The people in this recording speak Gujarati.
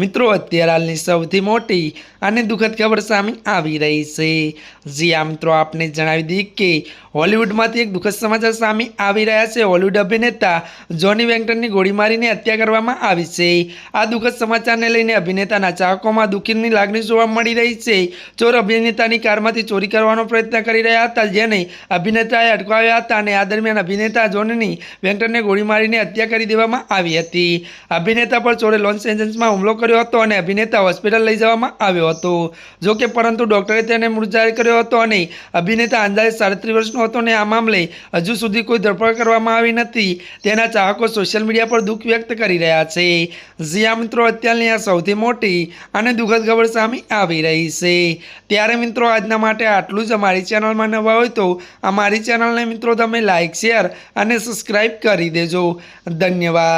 મિત્રો, અત્યારે હાલની સૌથી મોટી અને દુઃખદ ખબર સામે આવી રહી છે. જી આ મિત્રો, આપને જણાવી દઈએ કે હોલિવૂડમાંથી એક દુઃખદ સમાચાર સામે આવી રહ્યા છે. હોલિવૂડ અભિનેતા જોની વેંકટનની ગોળી મારીને હત્યા કરવામાં આવી છે. આ દુઃખદ સમાચારને લઈને અભિનેતાના ચાહકોમાં દુઃખીની લાગણી જોવા મળી રહી છે. ચોર અભિનેતાની કારમાંથી ચોરી કરવાનો પ્રયત્ન કરી રહ્યા હતા, જેને અભિનેતાએ અટકાવ્યા હતા અને આ દરમિયાન અભિનેતા જોનની વેંકટને ગોળી મારીને હત્યા કરી દેવામાં આવી હતી. અભિનેતા પર ચોરે લોન્ચ એજન્સમાં હુમલો કર્યો હતો અને અભિનેતા હોસ્પિટલ લઈ જવામાં આવ્યો હતો. જો કે પરંતુ ડોક્ટરે તેને મૃત જાહેર કર્યો હતો અને અભિનેતા અંદાજે સાડત્રીસ વર્ષનો હતો અને આ મામલે હજુ સુધી કોઈ ધરપકડ કરવામાં આવી નથી. તેના ચાહકો સોશિયલ મીડિયા પર દુઃખ વ્યક્ત કરી રહ્યા છે. જ્યાં મિત્રો, અત્યારની આ સૌથી મોટી અને દુઃખદ ખબર સામે આવી રહી છે. ત્યારે મિત્રો, આજના માટે આટલું જ. અમારી ચેનલમાં નવા હોય તો અમારી ચેનલને મિત્રો, તમે લાઇક શેર અને સબસ્ક્રાઈબ કરી દેજો. ધન્યવાદ.